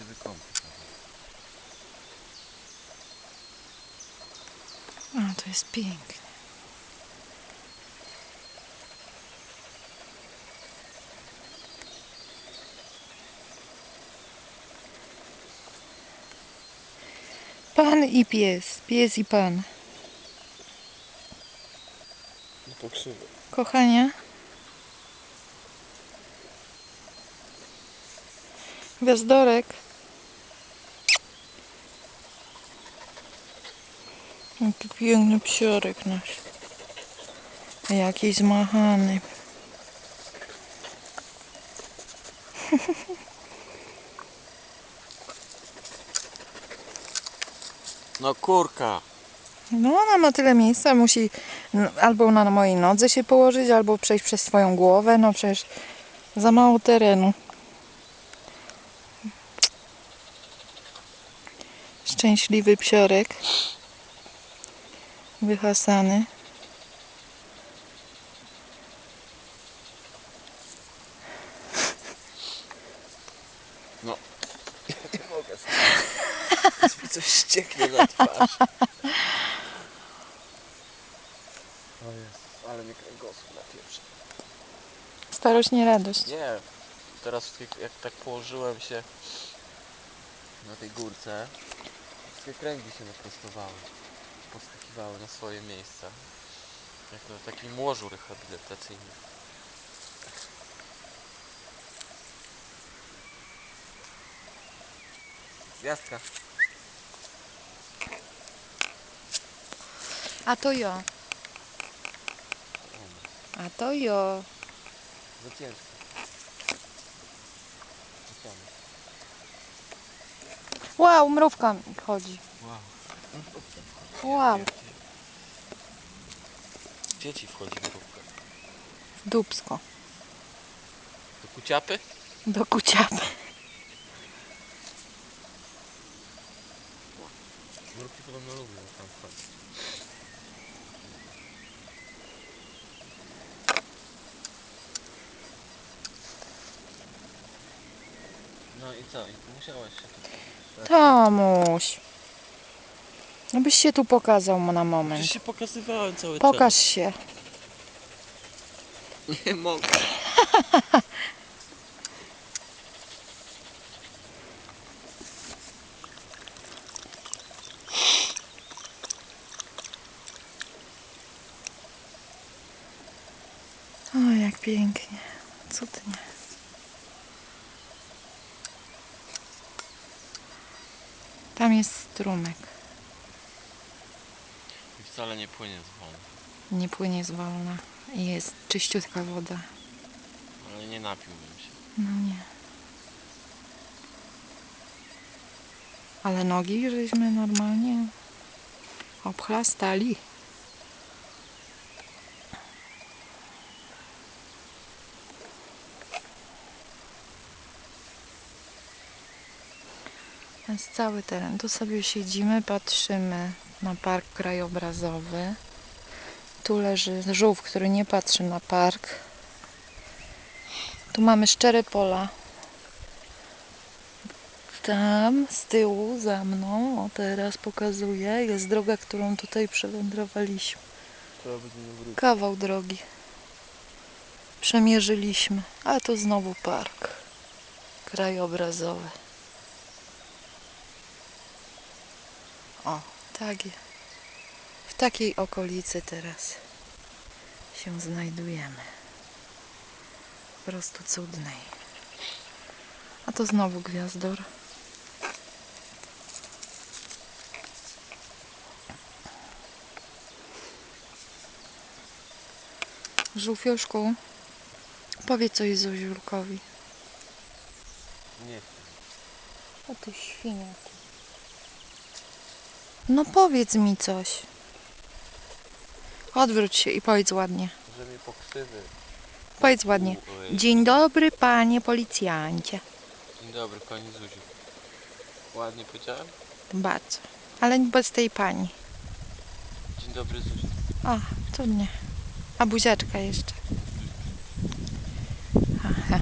się wykąpić. A, to jest piękne. Pan i pies, pies i pan. No to krzywo. Kochania. Gwiazdorek. Jaki piękny psiorek nasz. Jaki zmachany. No kurka. No ona ma tyle miejsca, musi albo na mojej nodze się położyć, albo przejść przez swoją głowę. No przecież za mało terenu. Szczęśliwy psiorek. Wyhasany. No. Nie mogę. Aż mi coś ścieknie na twarz. O jest, ale mnie kręgosłup na pierwszy. Starość nie radość. Nie, teraz jak- jak tak położyłem się na tej górce, wszystkie kręgi się naprostowały, poskakiwały na swoje miejsca. Jak to w takim łożu rehabilitacyjnym. Gwiazdka. A to jo. A to jo. Za ciężko. Czekamy. Wow, mrówka chodzi. Wow. Wow. Dzieci wchodzi mrówka. Dubsko. Do kuciapy? Do kuciapy. Mrówki podobno lubią tam wchodzić. No i co? I musiałaś się tu... Tomuś. No byś się tu pokazał na moment. Przecież się pokazywałem cały Pokaż się. czas. Nie mogę. O, jak pięknie. Cudnie. Tam jest strumyk. Wcale nie płynie z wolno. Nie płynie zwolna. Jest czyściutka woda. Ale nie napiłbym się. No nie. Ale nogi żeśmy normalnie obchlastali. Jest cały teren. Tu sobie siedzimy, patrzymy na park krajobrazowy. Tu leży żółw, który nie patrzy na park. Tu mamy szczere pola. Tam z tyłu za mną, o teraz pokazuję, jest droga, którą tutaj przewędrowaliśmy. Kawał drogi. Przemierzyliśmy, a tu znowu park krajobrazowy. O, tak. je- W takiej okolicy teraz się znajdujemy. Po prostu cudnej. A to znowu gwiazdor. Żółwioszku, powiedz coś Zuziulkowi. Nie. O ty świniak. No powiedz mi coś. Odwróć się i powiedz ładnie. Że mnie pokrzywy. Powiedz ładnie. Dzień dobry, panie policjancie. Dzień dobry, pani Zuziu. Ładnie powiedziałem? Bardzo. Ale bez tej pani. Dzień dobry, Zuziu. O, cudnie. A buziaczka jeszcze. Aha.